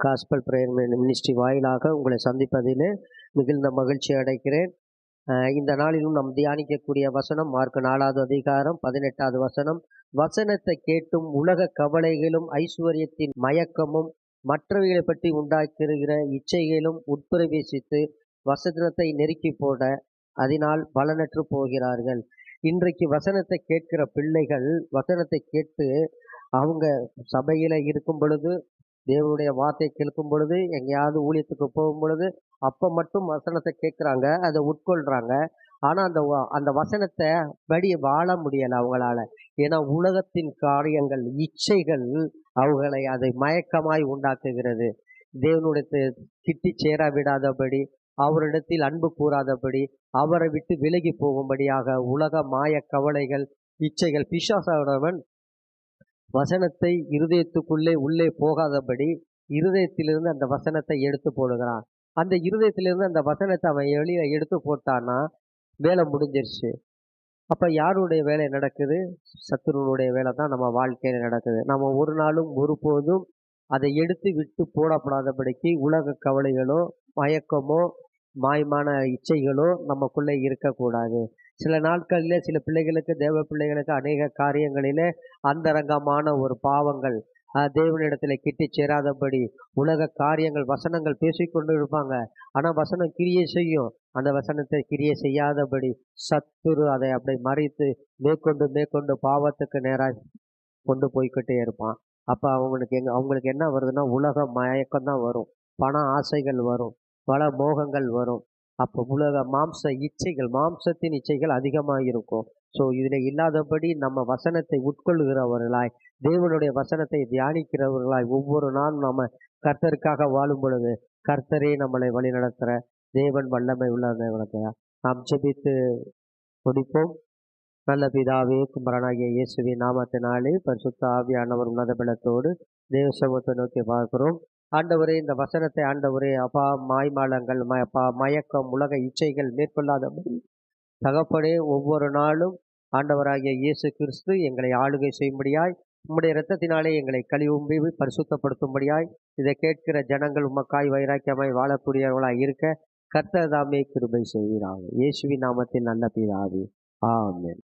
Gospel prayer ministry வாயிலாக உங்களை சந்திப்பதிலே மிகுந்த மகிழ்ச்சி அடைக்கிறேன் இந்த நாளிலும் நாம் தியானிக்கக்கூடிய வசனம் மார்க் நாலாவது அதிகாரம் பதினெட்டாவது வசனம். வசனத்தை கேட்டும் உலக கவலைகளும் ஐஸ்வர்யத்தின் மயக்கமும் மற்றவைகளை பற்றி உண்டாக்குகிற இச்சைகளும் உட்பிரவேசித்து வசனத்தை நெருக்கி போட அதனால் பலனற்று போகிறார்கள். இன்றைக்கு வசனத்தை கேட்கிற பிள்ளைகள் வசனத்தை கேட்டு அவங்க சபையில் இருக்கும் பொழுது தேவனுடைய வார்த்தையை கேட்கும் பொழுது எங்கேயாவது ஊழியத்துக்கு போகும் பொழுது அப்போ மட்டும் வசனத்தை கேட்குறாங்க அதை உட்கொள்கிறாங்க ஆனால் அந்த அந்த வசனத்தை படி வாழ முடியலை அவங்களால. ஏன்னா உலகத்தின் காரியங்கள் இச்சைகள் அவர்களை அதை மயக்கமாய் உண்டாக்குகிறது. தேவனுடைய கிட்டி சேர விடாதபடி அவரிடத்தில் அன்பு கூறாதபடி அவரை விட்டு விலகி போகும்படியாக உலக மாய கவலைகள் இச்சைகள் பிசாசானவன் வசனத்தை இருதயத்துக்குள்ளே உள்ளே போகாதபடி இருதயத்திலிருந்து அந்த வசனத்தை எடுத்து போடுகிறான். அந்த இருதயத்திலிருந்து அந்த வசனத்தை அவன் வெளியே எடுத்து போட்டான்னா வேலை முடிஞ்சிருச்சு. அப்ப யாருடைய வேலை நடக்குது? சத்துருனுடைய வேலை தான் நம்ம வாழ்க்கையில நடக்குது. நம்ம ஒரு நாளும் ஒருபோதும் அதை எடுத்து விட்டு போடப்படாதபடிக்கு உலக கவலைகளோ மயக்கமோ மாயமான இச்சைகளோ நமக்குள்ளே இருக்கக்கூடாது. சில நாட்களிலே சில பிள்ளைகளுக்கு தேவ பிள்ளைகளுக்கு அநேக காரியங்களிலே அந்தரங்கமான ஒரு பாவங்கள் தேவனிடத்தில் கிட்டி சேராதபடி உலக காரியங்கள் வசனங்கள் பேசிக்கொண்டு இருப்பாங்க. ஆனால் வசனம் கிரியை செய்யும். அந்த வசனத்தை கிரியை செய்யாதபடி சத்துரு அதை அப்படி மறைத்து மேற்கொண்டு மேற்கொண்டு பாவத்துக்கு நேராக கொண்டு போய்க்கிட்டே இருப்பான். அப்போ அவங்களுக்கு எங்க அவங்களுக்கு என்ன வருதுன்னா உலக மயக்கம் தான் வரும். பண ஆசைகள் வரும். பல மோகங்கள் வரும். அப்போ உலக மாம்ச இச்சைகள் மாம்சத்தின் இச்சைகள் அதிகமாக இருக்கும் ஸோ இதில் இல்லாதபடி நம்ம வசனத்தை உட்கொள்கிறவர்களாய் தேவனுடைய வசனத்தை தியானிக்கிறவர்களாய் ஒவ்வொரு நாளும் நம்ம கர்த்தருக்காக வாழும் பொழுது கர்த்தரே நம்மளை வழிநடத்துகிற தேவன் வல்லமை உள்ள தேவனத்தை நாம் ஜெபித்து முடிப்போம். நல்ல பிதாவே குமரனாகிய இயேசுவின் நாமத்தினாலே பரிசுத்த ஆவியானவர் உன்னத பலத்தோடு தேவ சமூகத்தை நோக்கி பார்க்கிறோம். ஆண்டவரே இந்த வசனத்தை ஆண்டவரே அப்பா மாய்மாலங்கள் ம அப்பா மயக்கம் உலக இச்சைகள் மேற்கொள்ளாதபடி தகப்பனே ஒவ்வொரு நாளும் ஆண்டவராகிய இயேசு கிறிஸ்து எங்களை ஆளுகை செய்யும்படியாய் உம்முடைய இரத்தத்தினாலே எங்களை கழிவும்பி பரிசுத்தப்படுத்தும்படியாய் இதை கேட்கிற ஜனங்கள் உமக்காய் வைராக்கியமாய் வாழக்கூடியவர்களாய் இருக்க கர்த்ததாமே கிருபை செய்கிறார்கள் இயேசுவின் நாமத்தில் நல்ல பிதாவே. ஆமேன்.